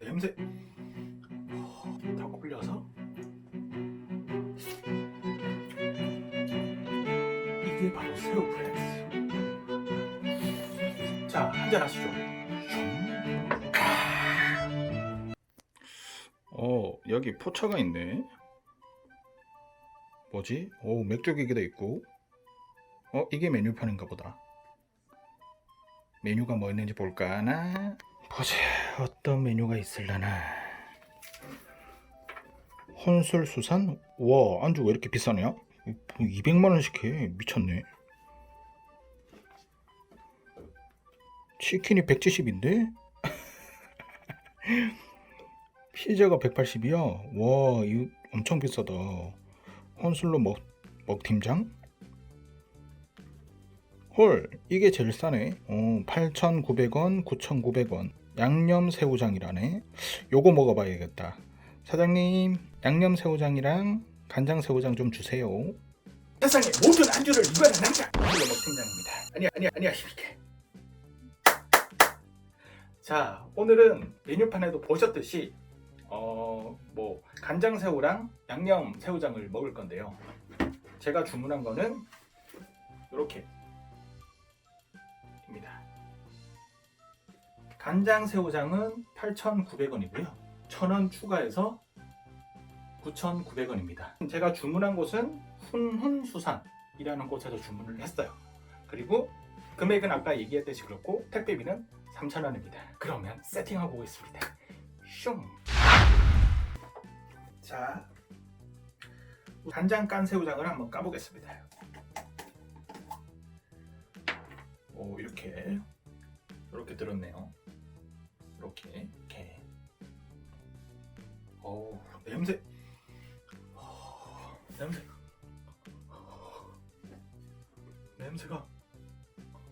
냄새. 다 굴려서? 이게 바로 새우 프레스. 자 한잔 하시죠. 어 여기 포차가 있네. 뭐지? 오 맥주 기계도 있고. 어 이게 메뉴판인가 보다. 메뉴가 뭐 있는지 볼까 하나 보자 어떤 메뉴가 있을라나. 혼술 수산 와 안주가 왜 이렇게 비싸냐? 200만 원씩 해. 미쳤네. 치킨이 170인데? 피자가 180이야? 와 이거 엄청 비싸다. 혼술로 먹, 먹팀장 헐 이게 제일 싸네. 어, 8,900원 9,900원. 양념 새우장이라네. 요거 먹어봐야겠다. 사장님 양념 새우장이랑 간장 새우장 좀 주세요. 세상에 모든 안주를 이번에 남자 이거 먹팀장입니다. 아니야 아니야 이렇게. 자 오늘은 메뉴판에도 보셨듯이 어 뭐 간장 새우랑 양념 새우장을 먹을 건데요. 제가 주문한 거는 이렇게 간장 새우장은 8,900원이고요. 1,000원 추가해서 9,900원입니다. 제가 주문한 곳은 훈훈수산이라는 곳에서 주문을 했어요. 그리고 금액은 아까 얘기했듯이 그렇고 택배비는 3,000원입니다. 그러면 세팅하고 오겠습니다. 슝! 자, 간장 깐 새우장을 한번 까보겠습니다. 오 이렇게 이렇게 들었네요. 이렇게 이렇게. 오 냄새. 어, 냄새. 냄새가.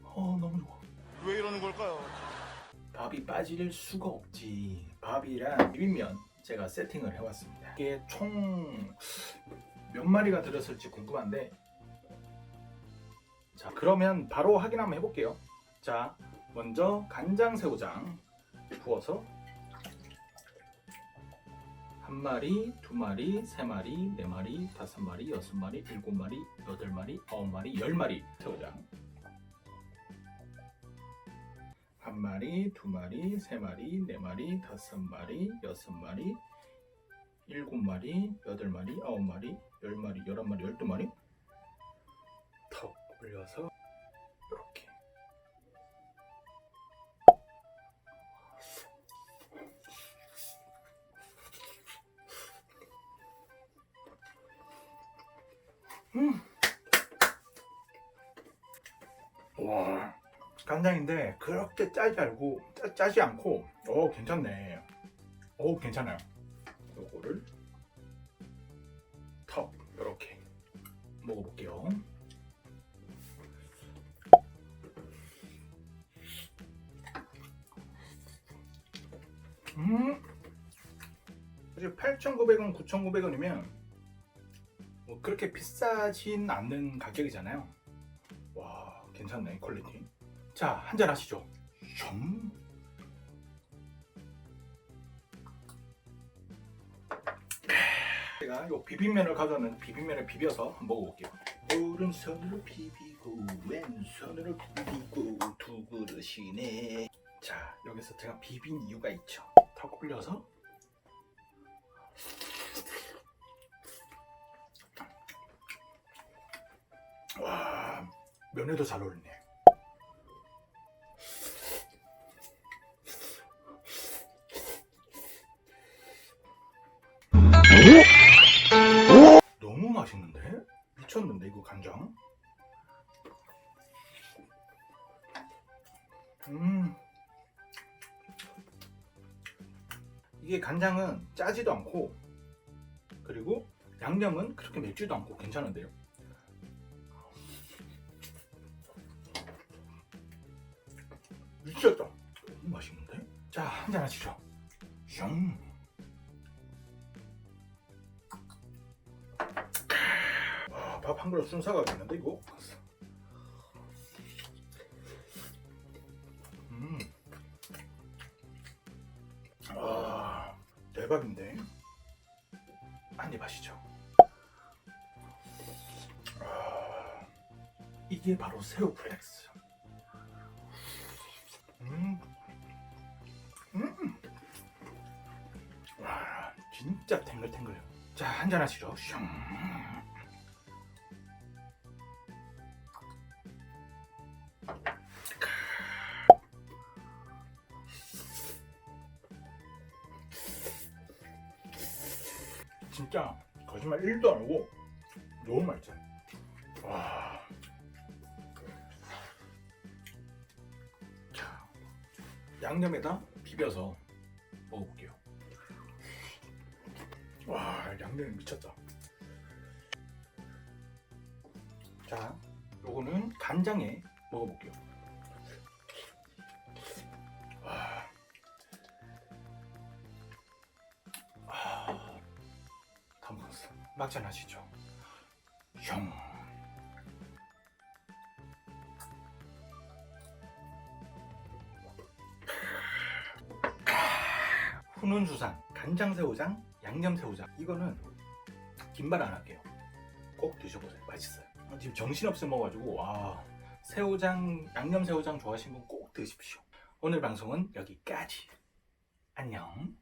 어 너무 좋아. 왜 이러는 걸까요? 밥이 빠질 수가 없지. 밥이랑 비빔면 제가 세팅을 해왔습니다. 이게 총 몇 마리가 들었을지 궁금한데 자 그러면 바로 확인 한번 해볼게요. 자 먼저 간장 새우장 부어서 한 마리, 두 마리, 세 마리, 네 마리, 다섯 마리, 여섯 마리, 일곱 마리, 여덟 마리, 아홉 마리, 열 마리 새우장. 한 마리, 두 마리, 세 마리, 네 마리, 다섯 마리, 여섯 마리, 일곱 마리, 여덟 마리, 아홉 마리, 열 마리, 열한 마리, 열두 마리 턱 올려서 음. 와 간장인데 그렇게 짜지 않고 짜, 짜지 않고 어 괜찮네. 어 괜찮아요. 요거를 턱 이렇게 먹어볼게요. 음. 사실 8,900원 9,900원이면 뭐 그렇게 비싸진 않는 가격이잖아요. 와 괜찮네 퀄리티. 자 한잔 하시죠. 숑 제가 이 비빔면을 가져왔는데 비빔면을 비벼서 한번 먹어볼게요. 오른손으로 비비고 왼손으로 비비고 두 그릇이네. 자 여기서 제가 비빈 이유가 있죠. 턱 굴려서 면에도 잘 어울리네 너무 맛있는데? 미쳤는데 이거 간장? 음 이게 간장은 짜지도 않고 그리고 양념은 그렇게 맵지도 않고 괜찮은데요 미쳤다 맛있는데? 자 한잔 하시죠 슝밥한 그릇 순삭하겠는데 이거? 음. 와. 대박인데 한입 하시죠. 아, 이게 바로 새우 플렉스. 진짜 탱글탱글. 자 한잔 하시죠. 슝. 진짜 거짓말 1도 안 하고 너무 맛있어요. 와. 자, 양념에다 비벼서 먹어볼게요. 와, 양념이 미쳤다. 자, 요거는 간장에 먹어볼게요. 와. 아. 담궈서 막잔 하시죠. 형. 훈훈수산 간장새우장 양념 새우장 이거는 김발 안 할게요. 꼭 드셔보세요. 맛있어요. 어, 지금 정신없어 먹어가지고 와 새우장 양념 새우장 좋아하시는 분 꼭 드십시오. 오늘 방송은 여기까지. 안녕.